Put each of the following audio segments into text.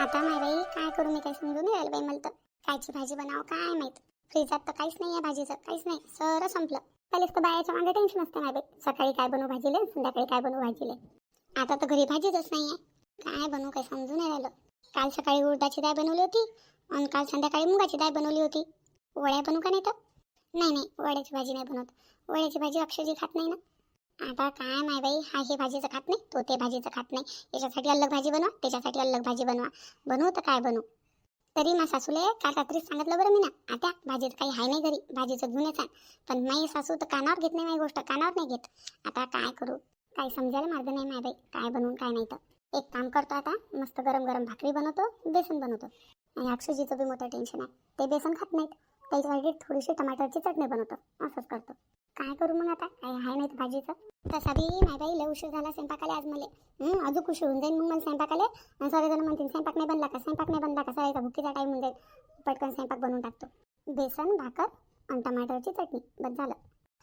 आता नाही बाई काय करू मी काय समजून राहिलं बाई मला तर. कायची भाजी बनाव काय माहीत? फ्रीजात तर काहीच नाही आहे भाजीचं काहीच नाही. सर संपलं. पहिलेच तर बायाच्या मागे टेन्शन असते नाही बाई. सकाळी काय बनवू भाजीले संध्याकाळी काय बनवू भाजीले? आता तर घरी भाजीच नाही आहे काय बनवू काय समजून नाही राहिलं. काल सकाळी उडदाची डाळ बनवली होती आणि काल संध्याकाळी मुगाची डाळ बनवली होती. वड्या बनवू का नाही तर? नाही नाही वड्याची भाजी नाही बनवत. वड्याची भाजी अक्षरजी खात नाही ना. आता काय नाही बाई हा हे भाजीचं खात नाही तो ते भाजीचं खात नाही. याच्यासाठी अलग भाजी बनवा त्याच्यासाठी अलग भाजी बनवा. बनवू तर काय बनवू? तरी मा सासूले काल रात्रीच सांगितलं बरं मी ना आता भाजीचं काही आहे नाही घरी भाजीचं घेऊनच आहे पण माई सासू तर कानावर घेत नाही माझी गोष्ट कानावर नाही घेत. आता काय करू? काही समजायला मार्ग नाही माय बाई काय बनवून काय नाही तर. एक काम करतो आता मस्त गरम गरम भाकरी बनवतो बेसन बनवतो. आणि अक्षजीचं बी मोठं टेन्शन आहे ते बेसन खात नाहीत. त्याच्यासाठी थोडीशी टमाटरची चटणी बनवतो असंच करतो. काय करू मग आता? काय आहे नाही तर भाजीचं. तसा बी नाही बाई लय उशीर झाला स्वयंपाकाला आज मला. अजून उशीर होऊन जाईल मग मला स्वयंपाकाले. आणि सगळेजण म्हणतील स्वयंपाक नाही बनला का? स्वयंपाक नाही बनला का? सगळ्याचा भुकीचा टाईम होऊन जाईल. पटकन स्वयंपाक बनवून टाकतो. बेसन भाकर आणि टमाटरची चटणी. बस झालं.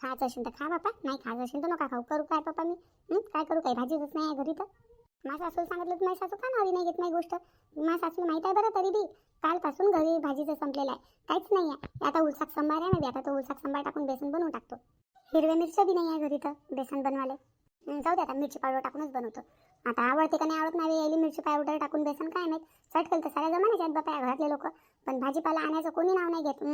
खायचं असेल तर खा बापा. नाही खायचं असेल तर नका खाऊ. करू काय पप्पा मी? काय करू? काय भाजीच नाही आहे घरी तर. माझ्या सासूला सांगितलं तर सासू का नावी नाही घेत? नाही गोष्ट. माझ्या सासूला माहीत आहे बरं तरी बी. कालपासून घरी भाजीचं संपलेलं आहे. काहीच नाही आहे. आता उलसाक संभार आहे ना आता तो उलसाक संभार टाकून बेसन बनवून टाकतो. हिरव्या मिरच्या बी नाही आहे घरी तर बेसन बनवाले जाऊ दे आता मिरची पावडर टाकूनच बनवतो. आता आवडते का नाही आवडत नाही यायली मिरची पावडर टाकून बेसन काय माहीत? चटकल तर साऱ्या जमान्याचे आहेत बापा या घरातले लोक. पण भाजीपाला आणायचं कोणी नाव नाही घेत.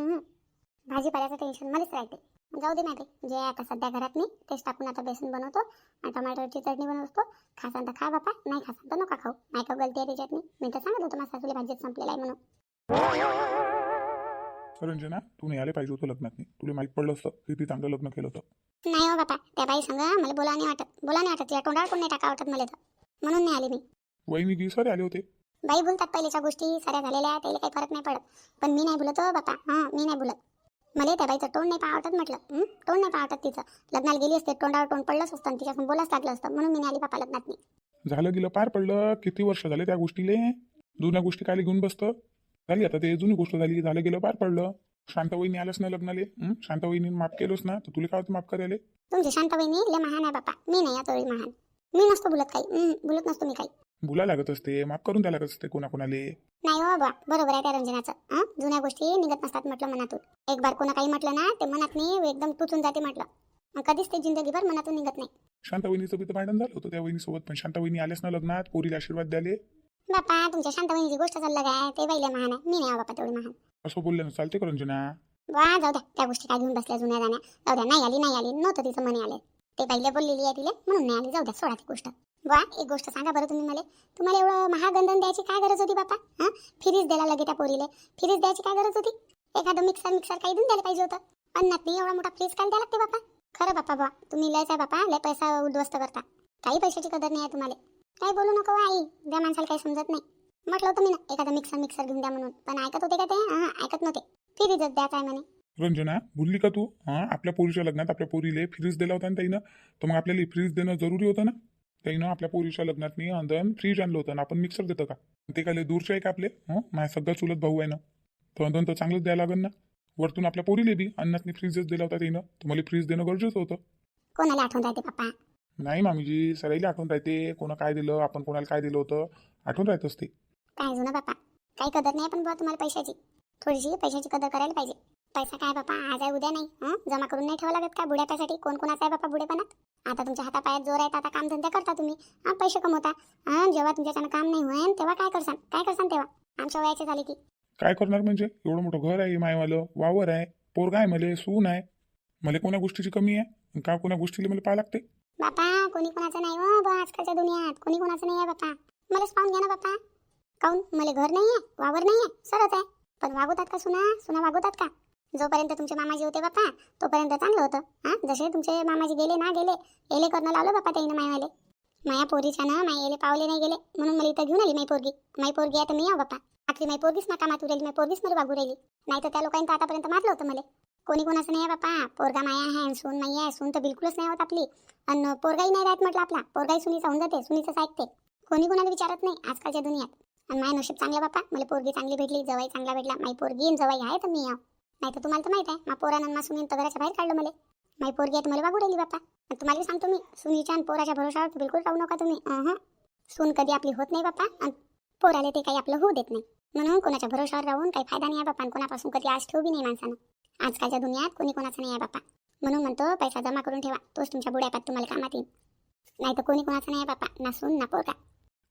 भाजीपाल्याचं टेन्शन मलाच राहते. जाऊ दे नाही जे आता सध्या घरात मी तेच टाकून आता बेसन बनवतो. आणि टमाटरची चटणी बनवतो. खासान तर खा बापा नाही खासान तर नका खाऊ. नाही का गलती आहे त्याच्यात मी तर सांगत होतो माझ्या सासूली भाजीत संपलेला आहे म्हणून. रंजना तू नाही आले पाहिजे होतं लग्नात नाही. तुला माहीत पडलं असतं किती चांगलं लग्न केलं होतं. नाही हो बापा त्या बाई सांगा मला बोला नाही वाटत. बोला नाही वाटत या तोंडावर कोण नाही टाका वाटत मला तर. म्हणून नाही आली मी. वहिनी गी सारे आले होते. बाई बोलतात पहिल्याच्या गोष्टी साऱ्या झालेल्या त्याला काही फरक नाही पडत. पण मी नाही बोलत हो बापा हां मी नाही बोलत. मला त्या बाईचं तोंड नाही पावटत म्हटलं हं? तोंड नाही पावटत तिचं. लग्नाला गेली असते तोंडावर तोंड पडलंच असतं आणि तिच्याकडून बोलाच लागलं असतं. म्हणून मी नाही आली बापा लग्नात नाही झालं गेलं पार पडलं. किती वर्ष झाले त्या गोष्टीले? जुन्या गोष्टी काय घेऊन बसतं? झाली. आता ते जुनी गोष्ट झाली झालं गेलं पार पडलं. शांतवहिनी आलंच ना लग्नाले? शांतवहिनी माफ केलोच ना. तर तुला काय होतं माफ करायला? तुमची शांत बहिणी लय महान आहे बापा. मी नाही आता महान. मी नसतो बोलत काही. बोलत नसतो मी काही. बोला लागत असते माफ करून द्या लागत असते कोणाकोणाले. नाही हो बा बरोबर आहे त्या रंजनाचं? जुन्या गोष्टी निघत नसतात म्हटलं मनातून. एक बार कोणा काही म्हटलं ना ते मनात नाही एकदम तुटून जाते म्हटलं. कधीच ते जिंदगीभर मनातून निघत नाही. शांतवहिनीचं बी तर भांडण झालं होतं त्या वहिनीसोबत पण शांतवहिनी आल्याच ना लग्नात. पोरीला आशीर्वाद द्याले बापा तुमच्या शांत बहिणीची गोष्ट चाललं काय? ते पहिले महान आहे. मी नाही बापा तेवढी महान. असं बोलल्यानं चालते का रंजना? वा जाऊ द्या. त्या गोष्टी काय घेऊन बसल्या जुन्या जाण्या जाऊ द्या नाही आली नाही आली. नव्हतं तिचं मने आले. ते पहिले बोललेली आहे तिले म्हणून नाही आली. जाऊ द्या सोडा ती गोष्ट. वा एक गोष्ट सांगा बरं तुम्ही मला. तुम्हाला एवढं महागंधन द्यायची काय गरज होती बापा हां? फिरीज द्यायला लगे त्या पोरीले. फिरीज द्यायची काय गरज होती? एखादं मिक्सर मिक्सर काही देऊन द्यायला पाहिजे होतं. अन्नात नाही एवढा मोठा फ्रीज काय द्यायला लागते बापा खरं बापा बा तुम्ही लयच आहे बापा लय पैसा उद्ध्वस्त करता. काही पैशाची कदर नाही आहे तुम्हाला. काही बोलू नको हो आई. त्या माणसाला काही समजत नाही. म्हटलं होतं मी ना एखादा मिक्सर मिक्सर घेऊन द्या म्हणून. पण ऐकत होते का ते? हां ऐकत नव्हते. फिरीजच द्यायचं आहे म्हणे. रंजना भुलली का तू? हां आपल्या पोरीच्या लग्नात आपल्या पोरीले फ्रीज दिला होता ना ताईनं? तर मग आपल्याला फ्रीज देणं जरुरी होतं ना? ताईनं आपल्या पोरीच्या लग्नात मी अंदन फ्रीज आणलं होतं ना? आपण मिक्सर देतं का? ते काय दूरचे आहे का आपले? हं? माझ्या सगळं चुलत भाऊ आहे ना. तर अंदन तर चांगलंच द्यायला लागेल ना? वरतून आपल्या पोरीले बी अन्नात फ्रीजच दिला होता ताईनं. तर मला फ्रीज देणं गरजेचं होतं. कोणाला आठवण राहते पप्पा? नाही मामीजी सराईला आठवण राहते. कोणा काय दिलं आपण कोणाला काय दिलं होतं आठवण राहत असते. काय जुनं बापा? काही कदर नाही पण बुवा तुम्हाला पैशाची. थोडीशी पैशाची कदर करायला पाहिजे. पैसा काय बापा आज आहे उद्या नाही हं? जमा करून नाही ठेवा लागत का बुड्यापासाठी कोण कोणाचा आहे बापा बुडेपणात? आता तुमच्या हातापायात जोर आहे तर आता कामधंदा करता तुम्ही. हा पैसे कमवता. हा जेव्हा तुमच्याच्यानं काम नाही होईन तेव्हा काय करसान? काय करसान तेव्हा? आमच्या वयाचे झाले की काय करणार म्हणजे? एवढं मोठं घर आहे मायवालं वावर आहे पोरगा आहे मले सून आहे. मला कोणा गोष्टीची कमी आहे? का कोणा गोष्टीला मला पाहा लागते? बापा कोणी कोणाचं नाही हो बा आजकालच्या दुनियात. कोणी कोणाचं नाही आहे बापा. मलाच पाहून घ्या ना बापा. काऊन? मला घर नाही आहे वावर नाही आहे सरच आहे. पण वागवतात का सुना? सुना वागवतात का? जोपर्यंत तुमचे मामाजी होते बापा तोपर्यंत चांगलं होतं. हां? जसे तुमचे मामाजी गेले ना गेले एले करणं लावलं बापा त्याईनं मायवाले. माया पोरीच्या ना माय एले पावले नाही गेले म्हणून मला इथं घेऊन आली माई पोरगी. माई पोरगी आहे तर मी या बापा. आखरी माई पोरगीच ना कामात उरेली माई पोरगीच मला वागू राहिली. नाही तर त्या लोकांनी तर आतापर्यंत मारलं होतं मला. कोणी कोणाचं नाही आहे बापा. पोरगा माया आहे आणि सून नाही आहे. सून तर बिलकुलच नाही होत आपली. आणि पोरगाही नाही राहत म्हटलं आपला. पोरगाही सुनीचा होऊन जाते. सुनीचंच ऐकते. कोणी कोणाला विचारत नाही आजकालच्या दुनियात. आणि माय नशीब चांगलं बापा. मला पोरगी चांगली भेटली जवाई चांगला भेटला. माई पोरगी जवाई आहे तर मी आहो. नाही तर तुम्हाला तर माहीत आहे. मा पोरानं मा सुनीन तर घराच्या बाहेर काढलं मला. माई पोरगी आहे तर मला वागू राहिली बापा. आणि तुम्हाला सांगतो मी. सुनीच्या आणि पोराच्या भरोशावर बिलकुल राहू नका तुम्ही. हां सून कधी आपली होत नाही बापा. आणि पोराला ते काही आपलं होऊ देत नाही. म्हणून कोणाच्या भरोशावर राहून काही फायदा नाही आहे बापा. कोणापासून कधी आज ठेवू बी नाही माणसानं. आजकालच्या दुनियात कोणी कोणाचं नाही आहे बाप्पा. म्हणून म्हणतो पैसा जमा करून ठेवा. तोच तुमच्या बुड्यापात तुम्हाला कामात येईल. नाही तर कोणी कोणाचं नाही आहे बाप्पा. ना सून ना पोरगा.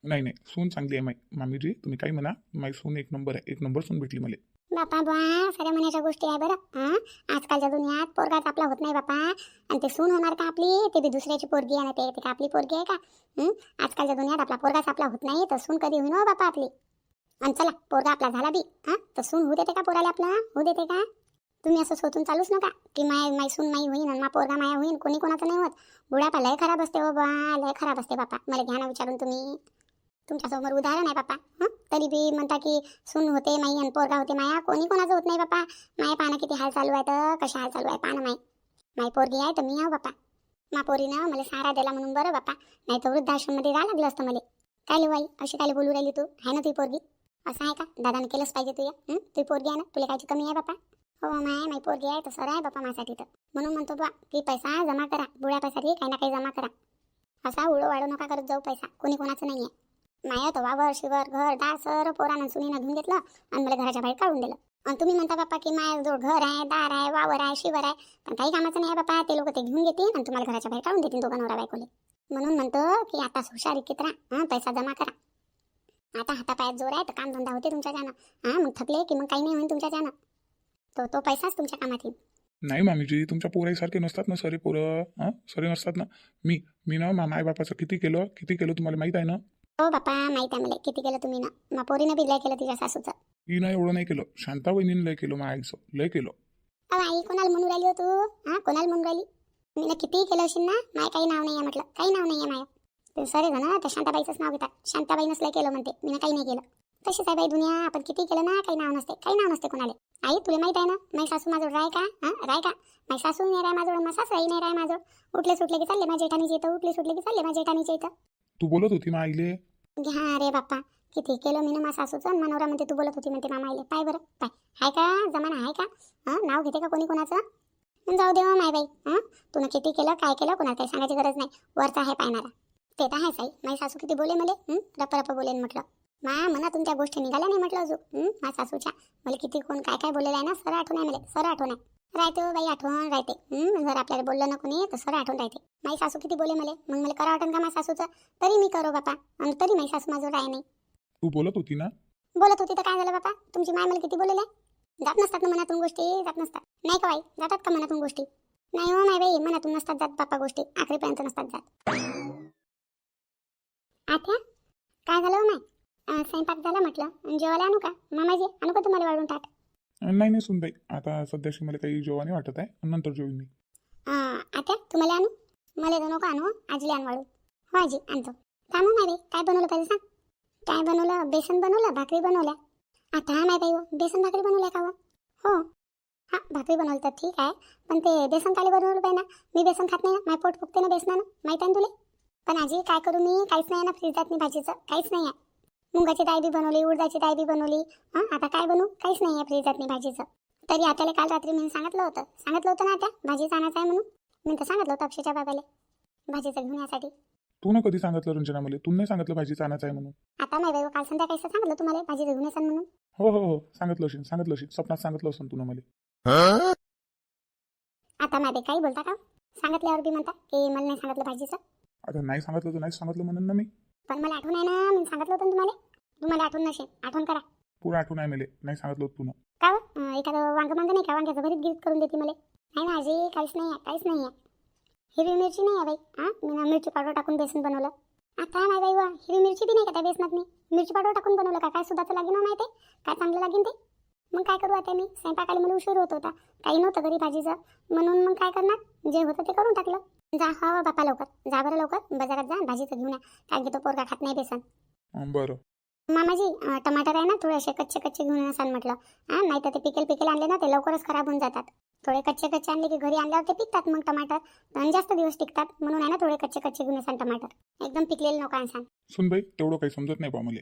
नाही नाही. सून चांगली आहे माई. मामीजी तुम्ही काही म्हणा. माई सून एक नंबर आहे. एक नंबर सून भेटली मला. बापा बा साऱ्या म्हणायच्या गोष्टी आहे बरं. हां? आजकालच्या दुनियात पोरगाच आपला होत नाही बापा आणि ते सून होणार का आपली? ते बी दुसऱ्याची पोरगी आहे ना ते. ते का आपली पोरगी आहे का? हं? आजकालच्या दुनियात आपला पोरगाच आपला होत नाही. तर सून कधी होईन हो बापा आपली? आणि चला पोरगा आपला झाला बी. हां? तर सून होऊ देते का पोराला आपला? होऊ देते का? तुम्ही असं स्वतून चालूच नका की माय माय सून माई होईन आणि मा पोरगा माया होईन. कोणी कोणाचं नाही होत. बुढापा लय खराब असते हो बा लय खराब असते बापा. मला घ्या ना विचारून तुम्ही. तुमच्यासमोर उदाहरण आहे बापा. हं? तरी बी म्हणता की सून होते माई आणि पोरगा होते माया. कोणी कोणाचं होत नाही बापा. माय पानं किती हाल चालू आहे तर कशा हाल चालू आहे पानं माय माय पोरगी आहे तर मी आहो बापा. मा पोरीनं मला सारा दिला म्हणून बरं बापा. नाही तर वृद्धाश्रममध्ये जा लागलं असतं मला. काय लो बाई अशी काय बोलू राहिली तू? आहे ना तुझी पोरगी? असं आहे का? दादाने केलंच पाहिजे तुझ्या? तुझी पोरगी आहे ना? तुला कायची कमी आहे बापा? हो माय माई पोरगी आहे तसं सर आहे बाप्पा माझ्यासाठी तर. म्हणून म्हणतो बा की पैसा जमा करा बुळ्या पैसाठी काही ना काही जमा करा. असा उडो वाढू नका करत जाऊ पैसा कोणी कोणाचं नाही आहे माया तर वावर शिवर घर दार सर पोरानं सुनीनं धुवून घेतलं आणि मला घराच्या बाहेर काढून दिलं. आणि तुम्ही म्हणता बाप्पा की माझ्याजवळ घर आहे दार आहे वावर आहे शिवर आहे पण काही कामाचं नाही आहे बाप्पा ते लोक ते घेऊन घेतील आणि तुम्हाला घराच्या बाहेर काढून देतील दोघं नवरा बायकोले. म्हणून म्हणतो की आता हुशारी राहा हां पैसा जमा करा. आता हातापायात जोर आहे तर काम धंदा होते तुमच्या जाणं हां मग थकले की मग काही नाही होईल तुमच्या जाणं तो तो पैसाच तुमच्या कामात येईल. नाही मामीजी तुमच्या पोराईसारखे नसतात ना सरे पोरं हां? सरे नसतात ना. मी मी ना मा मायबापाचं किती केलं किती केलं तुम्हाला माहीत आहे ना? हो बाप्पा माहिती आहे मला किती केलं तुम्ही ना? मग पोरीनं बी लय केलं तिच्या सासूचं. मी ना एवढं नाही केलं. शांता वहिनीनं लय केलं माझ्या आईचं. लय केलं. अहो आई कोणाला म्हणून राहिली हो तू? हां? कोणाला म्हणून राहिली? मी ना कितीही केलं असेल ना माय काही नाव नाही आहे म्हटलं. काही नाव नाही आहे माय. ते सरे जण त्या शांताबाईचंच नाव घेतात. शांताबाईनंच लय केलं म्हणते. मी ना काही नाही केलं. तशीच आहे बाई दुनिया. आपण किती केलं ना काही नाव नसते. काही नाव नसते कोणाला. आई तुला माहीत आहे ना? माई सासू माझं राय का? हां? राय का? माई सासू नाही राय माझं माझा सासराई नाही राय माझं उठले सुटले की चालले माझ्या जेठानीच्या इथं. उठले सुटले की चालले माझ्या जेठानीच्या इथं. तू बोलत होती मा आईले? घ्या रे बाप्पा. किती केलं मी ना मा सासूचं? आणि मनोरा म्हणते तू बोलत होती म्हणते मामा आईले. पाय बरं पाय. हाय का? जमाना आहे का? हां? नाव घेते का कोणी कोणाचं? मग जाऊ दे मग माय बाई. हां? तुला किती केलं काय केलं कोणाला काही सांगायची गरज नाही. वरचा आहे पाहणारा ते तर आहेच आई. माझी सासू किती बोले मले? हं? रप रप बोलेन म्हटलं. मा मनातून त्या गोष्टी निघाल्या नाही म्हटलं अजून? माझ्या सासूच्या. मला किती कोण काय काय बोललेलं आहे ना सर आठवण आहे मला. सर आठवण आहे. राहते बाई आठवण राहते? जर आपल्याला बोललं ना कोणी तर सर आठवण राहते. माझी सासू किती बोले मला. मग मला करा वाटन का माझ्या सासूचं? तरी मी करो बापा. आणि तरी माझी सासू माझं राय नाही. तू बोलत होती ना? बोलत होती तर काय झालं बापा? तुमची माय मला किती बोलले जात नसतात ना मनातून गोष्टी? जात नसतात. नाही का बाई? जातात का मनातून गोष्टी? नाही हो माय बाई मनातून नसतात जात बापा गोष्टी. आखरीपर्यंत नसतात जात. आत्या काय झालं हो माय? स्वयंपाक झाला म्हटलं. आणि जेवायला आणू का? मामाजी आणू का तुम्हाला वाढून टाक नाही नाही सुनबाई. आता सध्याशी मला काही नाही वाटत आहे. नंतर जेवीन मी. अं, आत्या तुम्हाला आणू? मला तर नको आणू आजीला आण वाढून हो आजी आणतो. थांबू माय बाई काय बनवलं पहिले सांग? काय बनवलं? बेसन बनवलं? भाकरी बनवल्या? आता हा माय बाई हो, बेसन भाकरी बनवल्या का हो? हो. हा भाकरी बनवलं तर ठीक आहे. पण ते बेसन काले बनवलं पाहिजे ना. मी बेसन खात नाही ना. माझं पोट फुगते ना बेसनानं. माहीत आहे ना तुला? पण आजी काय करू मी? काहीच नाही ना. फ्रीजात नाही भाजीचं. काहीच नाही आहे. मुगाची डाळ बी बनवली उडदाची डाळ बी बनवली. हां आता काय बनवू? काहीच नाही आहे फ्रीजात नाही भाजीचं. तरी आत्याला काल रात्री मी सांगितलं होतं. सांगितलं होतं ना आता भाजीचं आणायचं आहे म्हणून. मी तर सांगितलं होतं अक्षयच्या बाबाला. भाजीचं घेऊन यासाठी. तू ना कधी सांगितलं रंजना मला? तू नाही सांगितलं भाजी चानाचं आहे म्हणून. आता नाही बाई काल संध्याकाळी सांगितलं तुम्हाला भाजीचं घेऊन म्हणून. हो हो हो सांगितलं असेल सांगितलं असेल. स्वप्नात सांगितलं असेल तू ना मला. आता बाई काही बोलता का? सांगितल्यावर बी म्हणता की मला नाही सांगितलं भाजीचं. आता नाही सांगितलं तर नाही सांगितलं म्हणून ना मी. पण मला आठवण आहे ना मी सांगितलं होतं ना तुम्हाला. तुम्हाला आठवण नसेल आठवण करा. पुरा आठवण आहे मला नाही सांगितलं होतं तू ना का हो? अं, एखादं वांग मांग नाही का? वांग्याचं भरीत गिरीत करून देते मला. नाही ना आजी काहीच नाही आहे काहीच नाही आहे. हिरवी मिरची नाही आहे बाई. हां? मी ना मिरची पावडर टाकून बेसन बनवलं. आता नाही बाई वा हिरवी मिरची बी नाही का त्या बेसनात मी मिरची पावडर टाकून बनवलं का? काय सुद्धा लागेल ना माहिती आहे? काय चांगलं लागेल ते? मग काय करू आता मी? स्वयंपाकाला मला उशीर होत होता. काही नव्हतं घरी भाजीचं. म्हणून मग काय करणार? जे होतं ते करून टाकलं. जा हा बापा लवकर. जा बरं लवकर. बाजारात जा भाजीचं घेऊन या. कारण की तो पोरगा खात नाही बेसन. बरं. मामाजी टमाटर आहे ना थोडेसे कच्चे कच्चे घेऊन असाल म्हटलं. हां नाही तर ते पिकेल पिकेल आणले ना ते लवकरच खराब होऊन जातात. थोडे कच्चे कच्चे आणले की घरी आणल्यावर ते पिकतात मग टमाटर. आणि जास्त दिवस टिकतात. म्हणून आहे ना थोडे कच्चे कच्चे घेऊन असाल टमाटर. एकदम पिकलेले नको आणसान सुनबाई तेवढं काही समजत नाही बा मला.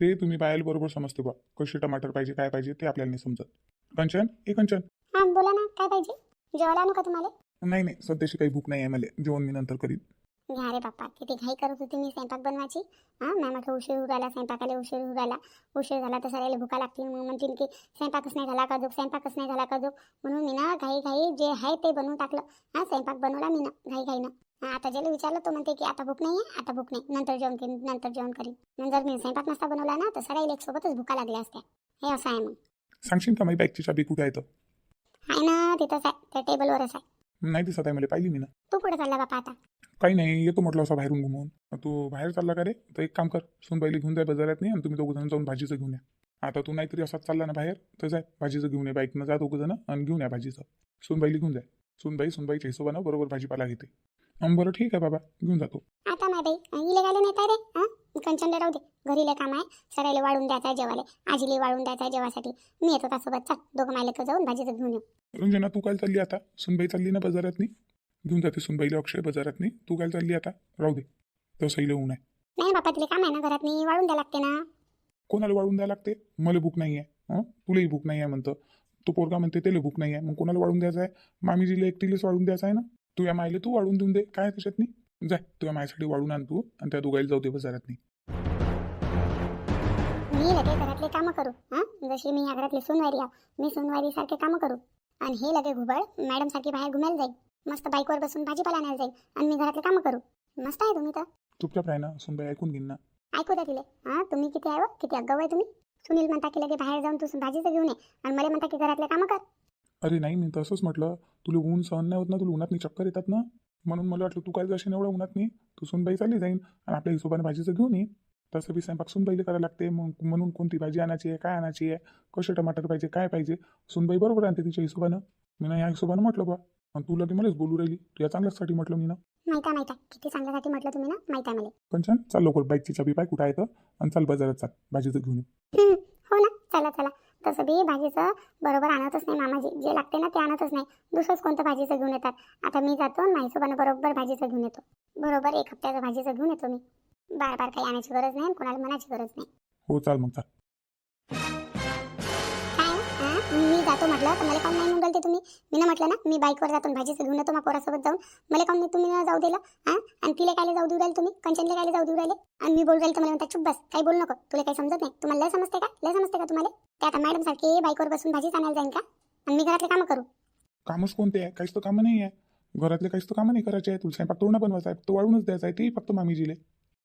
ते तुम्ही बायाला बरोबर समजते बा कसे टमाटर पाहिजे काय पाहिजे ते आपल्याला नाही समजत. कंचन ए कंचन. हां बोला ना काय पाहिजे? जेवायला आणू का तुम्हाला? नाही नाही सध्याशी काही भूक नाही आहे मला. जेवण मी नंतर करीन. घ्या रे बाप्पा किती घाई करत होती मी स्वयंपाक बनवायची. हां मॅम म्हटलं उशीर होऊ राहिला स्वयंपाकाला उशीर होऊ राहिला. उशीर झाला तर सरायला भुका लागतील. मग म्हणतील की स्वयंपाकच नाही झाला का जो स्वयंपाकच नाही झाला का जो म्हणून मी ना घाई घाई जे आहे ते बनवून टाकलं. हां स्वयंपाक बनवला मी ना घाई घाईनं आता ज्याला विचारलं तो म्हणते की आता भूक नाही आहे आता भूक नाही. नंतर जेवण करीन नंतर जेवण करीन. मग जर मी स्वयंपाक नसता बनवला ना तर एक सोबतच भुका लागल्या असत्या. हे असं आहे मग. सांगशील का माझी बाईकची चाबी कुठे आहे तर आहे ना तिथंच आहे. त्या टेबलवरच आहे. नाही दिसत आहे मला पाहिली मी ना. तू पुढे चालला बापा आता? काही नाही येतो म्हटलं असं बाहेरून घुमवून तू बाहेर चालला का रे? तर एक काम कर सोनबाईला घेऊन जाय बाजारात नाही आणि तुम्ही दोघं जण जाऊन भाजीचं घेऊन या. आता तू नाहीतरी असाच चालला ना बाहेर तर जाय भाजीचं घेऊन ये. बाईकनं जा दोघं जण आणि घेऊन या भाजीचं. सोनबाईला घेऊन जाय. सोनबाई सोनबाईच्या हिशोबानं बरोबर भाजीपाला घेते. बरं ठीक आहे बाबा घेऊन जातो. आता माय बाई इले गाले नेता रे हां कंचनला राहू दे. घरीले काम आहे सरायला वाढून द्यायचं जेवाले आजीले वाढून द्यायचं जेवासाठी. मी येतो त्यासोबत. चल दोघं मायले जाऊन भाजीचं घेऊन येऊ. रंजना तू काय चालली आता? सुनबाई चालली ना बाजारात घेऊन जाते सुनबाईला अक्षय बाजारात तू काय चालली आता? राहू दे. तसंही ऊन आहे. नाही बापा तिला काम आहे ना घरात मी वाढून द्या लागते ना. कोणाला वाढून द्यायला लागते? मला भूक नाही आहे हं? तुलाही भूक नाही आहे म्हणतं. तू पोरगा म्हणते त्याला भूक नाही आहे मग कोणाला वाढून द्यायचं आहे? मामीजीला एकटीलाच वाढून द्यायचं आहे ना? तू या मायले तू वाढून देऊन दे. काय त्याच्यात नाही जाय तू या मायसाठी वाढून आण तू आणि त्या दोघायला जाऊ दे बाजारात मी लगे घरातले कामं करू. हां? जशी मी या घरातली सुनवारी आहो मी सुनवारी सारखे कामं करू. आणि हे लगे घुबड मॅडम सारखी बाहेर घुमायला जाईल मस्त बाईकवर बसून भाजीपाला आणायला जाईल आणि मी घरातले कामं करू. मस्त आहे तुम्ही तर. चुपचाप राह ना सुनबाई ऐकून घेईन ना. ऐकू द्या तिले. हां तुम्ही किती आहे हो? किती अगाऊ आहे तुम्ही? सुनील म्हणता की लगे बाहेर जाऊन तू भाजीचं घेऊन ये आणि मला म्हणता की घरातले कामं कर. अरे नाही मी तसंच म्हटलं. तुला ऊन सहन नाही होत ना तुला उन्हात चक्कर येतात ना? म्हणून मला वाटलं तू काय जाशील एवढं उन्हात नाही तू सुनबाई चालली जाईन आणि आपल्या हिशोबाने भाजीचं घेऊन ये. तसं बी स्वयंपाक सुनबाईला करायला लागते. मग म्हणून कोणती भाजी आणायची आहे काय आणायची आहे कसे टमाटर पाहिजे काय पाहिजे? सुनबाई बरोबर आणते तिच्या हिशोबानं. मी ना या हिशोबानं म्हटलं बा आणि तुला ती मलाच बोलू राहिली. तुझ्या चांगल्यासाठी म्हटलं मी ना. माहिती माहिती किती चांगल्यासाठी म्हटलं तुम्ही ना माहिती आहे मला. कंचन चाल लवकर. बाईकची चाबी पाय कुठं आहे तर. आणि चाल बाजारात चाल. भाजीचं घेऊन ये. हो ना. चला चला. तसं बी भाजीचं बरोबर आणतच नाही मामाजी. जे लागते ना ते आणतच नाही. दुसरंच कोणतं भाजीचं घेऊन येतात? आता मी जातो आणि माझ्यासोबानं बरोबर भाजीचं घेऊन येतो. बरोबर एक हप्त्याचं भाजीचं घेऊन येतो मी. बार बार काही आणायची गरज नाही कोणाला म्हणायची गरज नाही. हो चाल मग चाल. मी जातो म्हटलं तर मला काऊन नाही मुंगलते तुम्ही. मी ना म्हटलं ना मी बाईकवर जातो भाजीचं घेऊन येतो मग पोरासोबत जाऊन. मला काऊन नाही तुम्ही ना जाऊ दिलं हां? आणि तिला कायले जाऊ देऊ राहिले तुम्ही? कंचनला कायले जाऊ देऊ राहिले? आणि मी बोलू राहिले तर मला म्हणता चुप बस काही बोलू नको. तुला काही समजत नाही. तुम्हाला लय समजते का? लय समजते का तुम्हाला? ते आता मॅडम सारखे बाईकवर बसून भाजीच आणायला जाईन का? आणि मी घरातले कामं करू. कामच कोणते आहे? काहीच तर कामं नाही आहे. घरातले काहीच तर कामं नाही करायचे आहे तुला स्वयंपाक तोडणं बनवायचा आहे. तो वाढूनच द्यायचा आहे. ते फक्त मामीजीले.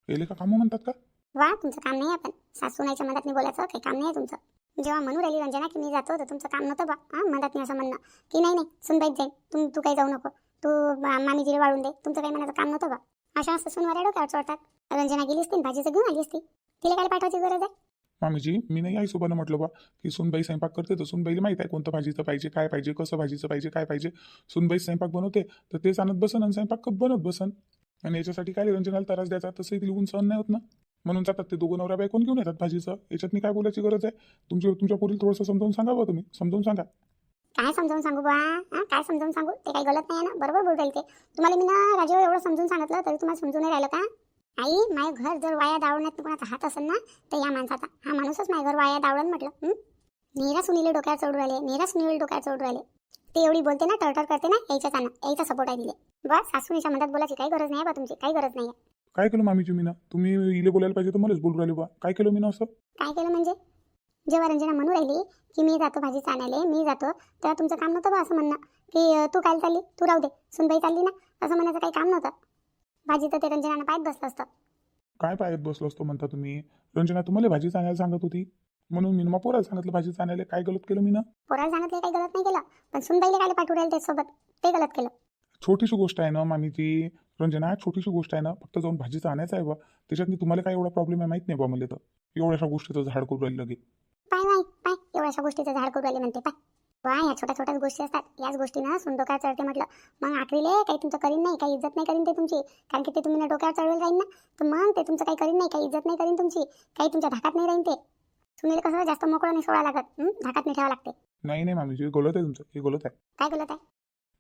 याले का कामं म्हणतात का? वा तुमचं काम नाही आपण सासूनाईच्या मनात नाही बोलायचं काही काम नाही आहे तुमचं. जेव्हा म्हणू राहिली रंजना की मी जातो तर तुमचं काम नव्हतं बा. हां मनात मी असं म्हणणं. की नाही नाही सुनबाईत जाईल तुम तू काही जाऊ नको. तू मामी जिरे वाळून दे. तुमचं काही म्हणायचं काम नव्हतं बा. अशा असं सुनवाऱ्या डोक्यावर चढतात रंजना गेली असती भाजीचं घेऊन आली असती. तिला काय पाठवायची गरज आहे? मामीजी मी नाही आई सोबत म्हटलं बा की सुनबाई स्वयंपाक करते तर सुनबाईला माहीत आहे कोणतं भाजीचं पाहिजे काय पाहिजे कसं भाजीचं पाहिजे काय पाहिजे. सुनबाई स्वयंपाक बनवते तर तेच आणत बसन आणि स्वयंपाक बनत बसन. आणि याच्यासाठी काय रंजनाला त्रास द्यायचा? तसंही तिला ऊन सहन नाही होत ना. म्हणून जातात ते दोघं नवरा बायकोन घेऊन येतात भाजीचं. याच्यात काय बोलायची गरज आहे? तुमच्या तुमच्या पुढील थोडंसं समजावून सांगा बा तुम्ही. समजावून सांगा. काय समजावून सांगू बा काय समजावून सांगू? ते काही गलत नाही ना? बरोबर बोल राहील ते. तुम्हाला मी ना राजीव एवढं समजून सांगितलं तरी तुम्हाला समजून नाही राहिलं का? आई माय घर जर वाया दावण्यात कोणाचा हात असेल ना तर या माणसाचा. हा माणूसच माय घर वाया दावडन म्हटलं नीरा सुनील डोक्यावर चढू राहिले. नीरा सुनील डोक्यावर चढू राहिले. ते एवढी बोलते ना टळटळ करते ना यायच्या यायचा याचा सपोर्ट आहे दिले बस सासूनीच्या म्हणतात बोलायची काही गरज नाही बा तुमची काही गरज नाही काय केलं मामीजी मी ना? तुम्ही इले बोलायला पाहिजे तर मलाच बोलू राहिले बा. काय केलं मी ना असं? काय केलं म्हणजे? जेव्हा रंजना म्हणू राहिली की मी जातो भाजी आणायला मी जातो तेव्हा तुमचं काम नव्हतं बा असं म्हणणं. की तू काय चालली? तू राहू दे. सुनबाई चालली ना? असं म्हणायचं काही काम नव्हतं. भाजी तर ते रंजनानं पायत बसलं असतं. काय पायात बसलो असतो म्हणता तुम्ही? रंजना तुम्हाला भाजी आणायला सांगत होती? म्हणून मी मग पोराला सांगितलं भाजी आणायला. काय गलत केलं मी ना? पोराला सांगितलं काही गलत नाही केलं. पण सुनबाईला काय पाठवू राहिले त्याच्यासोबत ते गलत केलं. छोटीशी गोष्ट आहे ना मामीची रंजना छोटीशी गोष्ट आहे ना फक्त जाऊन भाजीचं आणायचं आहे बा. त्याच्यात तुम्हाला काय एवढा प्रॉब्लेम आहे माहीत नाही बा मला तर. एवढ्याशा गोष्टीचं झाड करू राहिलं लगे पाय माय पाय. एवढ्याशा गोष्टीचं झाड करू राहिले म्हणते पाय. वा ह्या छोट्या छोट्याच गोष्टी असतात. याच गोष्टीनं सुंदोकार चढते म्हटलं मग आखरीले काही तुमचं करीन नाही काही इज्जत नाही करीन ते तुमची. कारण की ते तुम्ही ना डोक्यावर चढवेल राहील ना. तर मग ते तुमचं काही करीन नाही काही इज्जत नाही करीन तुमची. काही तुमच्या धाकात नाही राहीन ते. सुनील कसं जास्त मोकळं नाही सोडा लागत? धाकात नाही ठेवा लागते. नाही नाही मामीजी हे गलत आहे तुमचं. हे गलत आहे. काय गलत आहे?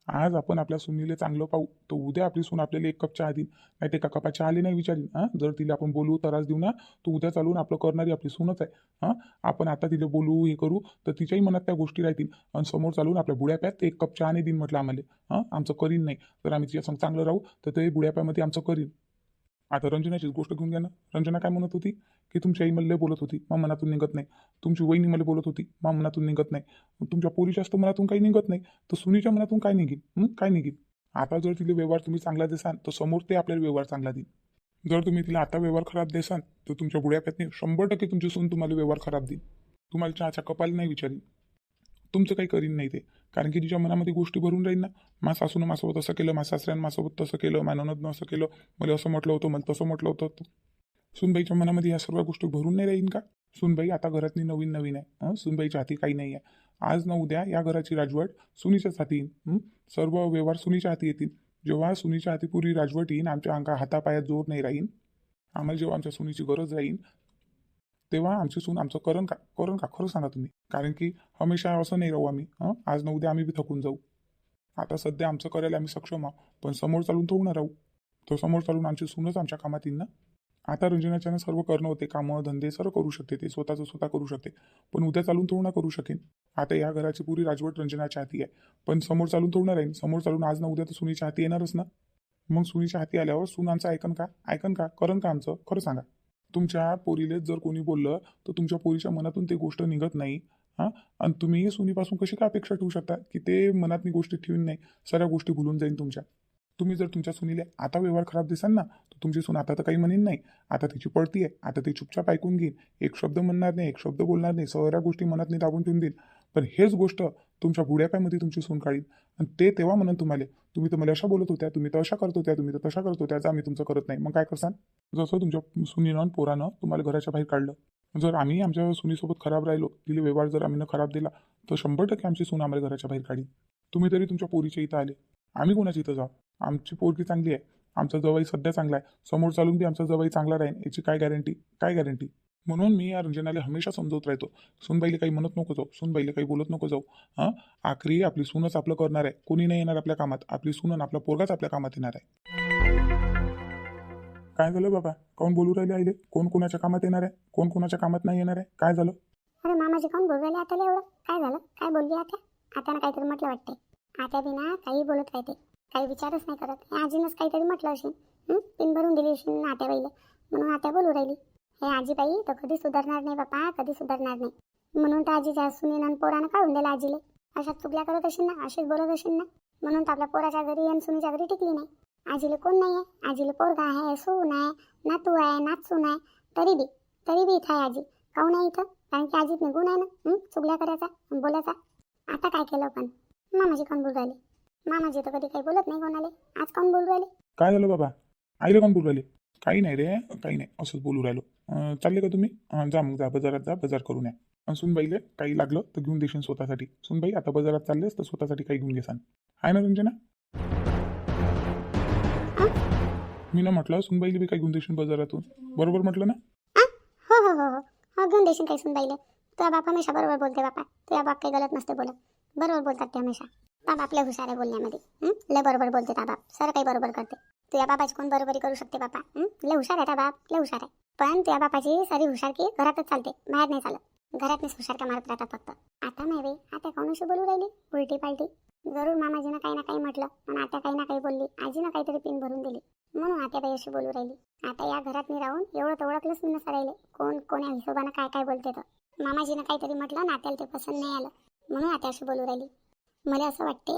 आज आपण आपल्या सुनीले चांगलं पाहू. तर उद्या आपली सून आपल्याला एक कप चहा देईन नाही ते एका कपा चहा आली नाही विचारीन. हां? जर तिला आपण बोलू त्रास देऊ ना तर उद्या चालून आपलं करणारी आपली सूनच आहे. हां? आपण आता तिला बोलू हे करू तर तिच्याही मनात त्या गोष्टी राहतील. आणि समोर चालून आपल्या बुड्याप्यात एक कप चहा नाही देईन म्हटलं आम्हाला. हां? आमचं करीन नाही. तर आम्ही तिच्या संग चांगलं राहू तर ते बुड्याप्यामध्ये आमचं करीन. आता रंजनाचीच गोष्ट घेऊन घ्या ना. रंजना काय म्हणत होती? की तुमची आई मला बोलत होती मा मनातून निघत नाही. तुमची वहिनी मला बोलत होती मा मनातून निघत नाही. तुमच्या पोरीच्या असतं मनातून काही निघत नाही तर सुनीच्या मनातून काय निघेल? काय निघेल? आता जर तिला व्यवहार तुम्ही चांगला देसाल तर समोर ते आपल्याला व्यवहार चांगला देईल. जर तुम्ही तिला आता व्यवहार खराब देसान तर तुमच्या बुड्याप्यातने शंभर टक्के तुमची सून तुम्हाला व्यवहार खराब देईल. तुम्हाला चहाच्या कपाल नाही विचारेल तुमचं काही करीन नाही ते. कारण की तिच्या मनामध्ये गोष्टी भरून राहील ना. मा सासूनं माझ्यासोबत असं केलं माझ्या सासऱ्यानं माझ्यासोबत तसं केलं मा ननदनं असं केलं. मला असं म्हटलं होतं मला तसं म्हटलं होतं. सुनबाईच्या मनामध्ये या सर्व गोष्टी भरून नाही राहीन का? सुनबाई आता घरातली नवीन नवीन आहे. हं? सुनबाईच्या हाती काही नाही आहे. आज न उद्या या घराची राजवट सुनीच्याच हाती येईन. सर्व व्यवहार सुनीच्या हाती येतील. जेव्हा सुनीच्या हाती पुरी राजवट येईन आमच्या अंगा हातापायात जोर नाही राहीन. आम्हाला जेव्हा आमच्या सुनीची गरज राहीन तेव्हा आमची सून आमचं करण का? करण का? खरं सांगा तुम्ही. कारण की हमेशा असं नाही राहू आम्ही. आज न उद्या आम्ही बी थकून जाऊ. आता सध्या आमचं करायला आम्ही सक्षम आहोत. पण समोर चालून थोडं ना राहू. तो समोर चालून आमची सूनच आमच्या कामात येईन ना? आता रंजनाच्यानं सर्व करणं होते कामं धंदे सर्व करू शकते ते स्वतःचं स्वतः करू शकते. पण उद्या चालून थोडं ना करू शकेन. आता या घराची पुरी राजवट रंजनाच्या हाती आहे. पण समोर चालून थोडं ना राहीन. समोर चालून आज ना उद्या तर सुनीच्या हाती येणारच ना? मग सुनीच्या हाती आल्यावर सुनांचं ऐकन का? ऐकन का? करण का आमचं? खरं सांगा. तुमच्या पोरीलेच जर कोणी बोललं तर तुमच्या पोरीच्या मनातून ते गोष्ट निघत नाही. हां? आणि तुम्ही सुनीपासून कशी काय अपेक्षा ठेवू शकता? की ते मनातनी गोष्टी ठेवून नाही सगळ्या गोष्टी भुलून जाईन तुमच्या. तुम्ही जर तुमच्या सुनीले आता व्यवहार खराब दिसाल ना तुमची सून आता तर काही म्हणेन नाही. आता तिची पडती आहे आता ती चुपचाप ऐकून घेईन. एक शब्द म्हणणार नाही एक शब्द बोलणार नाही. सगळ्या गोष्टी मनात नाही दाबून ठेवून देईल पण हेच गोष्ट तुमच्या बुड्यापायमध्ये तुमची सून काढीन. आणि ते तेव्हा म्हणून तुम्हाला. तुम्ही तर मला अशा बोलत होत्या तुम्ही तर अशा करत होत्या तुम्ही तर तशा करत होत्या आम्ही तुमचं करत नाही. मग काय करसान? जसं तुमच्या सुनीनं पोरानं तुम्हाला घराच्या बाहेर काढलं. जर आम्ही आमच्या सुनीसोबत खराब राहिलो तिला व्यवहार जर आम्ही खराब दिला तर शंभर टक्के आमची सून आम्हाला घराच्या बाहेर काढी तुम्ही तरी तुमच्या पोरीच्या इथं आले. आम्ही कोणाच्या इथं जाऊ? आमची पोरगी चांगली आहे. आमचा जवाई सध्या चांगला आहे. समोर चालून बी आमचा जवाई चांगला राहील याची काय गॅरंटी काय गॅरंटी म्हणून मी या रंजनाला हमेशा समजवत राहतो. सुनबाईला काही म्हणत नको जाऊ. सुनबाईला काही बोलत नको जाऊ. हां? आखरी आपली सूनच आपलं करणार आहे. कोणी नाही येणार आपल्या कामात. आपली सून आणि आपला पोरगाच आपल्या कामात येणार आहे. काय झालं बाबा? कोण बोलू राहिले आईले? कोण कोणाच्या कामात येणार आहे? कोण कोणाच्या कामात नाही येणार आहे? काय झालं? अरे मामाजी कोण बोलू राहिले आता एवढं? काय झालं? काय बोलली आता? आता काहीतरी म्हटलं वाटतंय. आता बिना काही बोलत राहते. काही विचारच नाही करत. हे आजीनंच काहीतरी म्हटलं असेल. पिन भरून दिली असेल ना म्हणून आत्या बोलू राहिली. हे आजीबाई तर कधी सुधारणार नाही बापा कधी सुधारणार नाही. म्हणून तर आजीच्या सुनीनं आणि पोरानं काढून दिला आजीले. अशा चुकल्या करत असेल ना अशीच बोलत असेल ना. म्हणून तर आपल्या पोराच्या घरी आणि सुनीच्या घरी टिकली नाही. आजीले कोण नाही आहे आजीले पोरगा आहे सून आहे नातू आहे नातसून आहे. तरी बी तरी बी इथं आहे आजी. काहून आहे इथं? कारण की आजीत निघून आहे ना. हं? चुगल्या करायचा बोलायचा. आता काय केलं पण? मामाजी कोण बोलू राहिले मामाजी तर कधी काही बोलत नाही कोणाले. आज कोण बोलू राहिले? काय झालं बाबा? आईला कोण बोलू राहिले? काही नाही रे काही नाही. असंच बोलू राहिलो. अं, चालले का तुम्ही? अं, जा मग जा बाजारात जा बाजार करून या. अन् सुनबाईले काही लागलं तर घेऊन देशील स्वतःसाठी. सुनबाई आता बाजारात चाललेस तर स्वतःसाठी काही घेऊन घेसान. आहे ना रंजना? मी ना म्हटलं सुनबाईले बी काही घेऊन देशील बाजारातून. बरोबर म्हटलं ना? आ? हो हो हो हो. हो घेऊन देशील काही सुन बाईले तुझा बाप हमेशा बरोबर बोलते बापा. तुझ्या बाप काही गलत नसते बोलत. बरोबर बोलतात ते हमेशा. बाप आपल्या हुशार आहे बोलण्यामध्ये. लय बरोबर बोलते त्या बाप. सर काही बरोबर करते. तुझ्या बापाची कोण बरोबरी करू शकते बापा? लय हुशार आहे बाप. लय हुशार आहे. पण तुझ्या बापाची सारी हुशारकी घरातच चालते. बाहेर नाही चालत. घरातच हुशार का मारत राहतात फक्त. आता नाही रे आता कोणाशी बोलू राहिली? उलटी पालटी. जरूर मामाजीनं काही ना काही म्हटलं आणि आता काही ना काही बोलली. आजीनं काहीतरी पिन भरून दिली. म्हणून आता बाई अशी बोलू राहिली. आता या घरात मी राहून एवढं तर ओळखलंच मी नसं राहिले. कोण कोण्या हिशोबानं काय काय बोलते तर. मामाजीनं काहीतरी म्हटलं नात्याला ते पसंत नाही आलं. म्हणून आता अशी बोलू राहिली. मला असं वाटते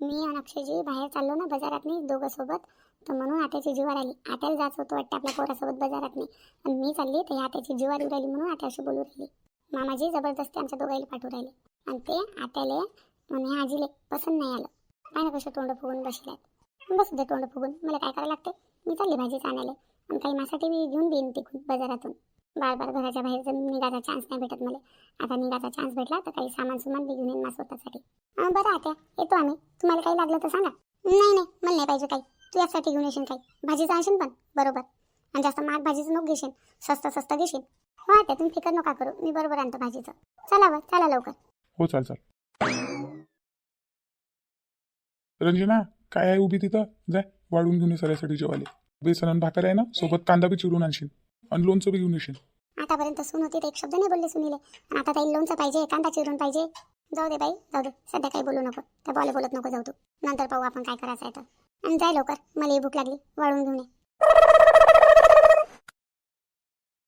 मी आणि अक्षयजी बाहेर चाललो ना बाजारात नाही दोघं सोबत तर म्हणून आत्याची जीवार आली. आत्याला जायचं होतं वाटतं आपल्या पोरासोबत बाजारात नाही आणि मी चालली तर आत्याची जीवार येऊ राहिली म्हणून आता बोलू राहिली. मामाजी जबरदस्ती आमच्या दोघांना पाठवू राहिले. आणि ते आत्याले म्हणे आजीले पसंत नाही आलं. काय ना तोंड फुगून बसल्यात बसू दे तोंड फुगून मला काय करायला लागते मी चालली भाजीच आणायला. आणि काही मासाठी मी घेऊन देईन तिकून बाजारातून. बार बार घराच्या बाहेर जर निघायचा चान्स नाही भेटत मला. आता निघायचा चान्स भेटला तर काही सामान सुमान बी घेऊन येईन स्वतःसाठी. बरं आता येतो आम्ही. तुम्हाला काही लागलं तर सांगा. नाही नाही मला नाही पाहिजे काही. तू यासाठी घेऊन येशील काही. भाजीचं आणशील पण? बरोबर. आणि जास्त महाग भाजीचं नको घेशील. स्वस्त स्वस्त घेशील. हो आता तुम्ही फिकर नका करू. मी बरोबर आणतो भाजीचं. चला बरं चला लवकर. हो चाल चाल. रंजना काय आहे उभी तिथं? जाय वाढून घेऊन ये सगळ्यासाठी जेवाले बेसन आणि भाकर आहे ना? सोबत कांदा बी चिरून आणशील. आणि लोणचं बी घेऊन येशील. आतापर्यंत सून होती तर एक शब्द नाही बोलले सुनीले. आणि आता ताई लोणचं पाहिजे कांदा चिरून पाहिजे. जाऊ दे बाई जाऊ दे. सध्या काही बोलू नको. त्या बॉले बोलत नको जाऊ तू. नंतर पाहू आपण काय करायचं आहे तर. आणि जाय लवकर. मला भूक लागली. वाळून घेऊन ये.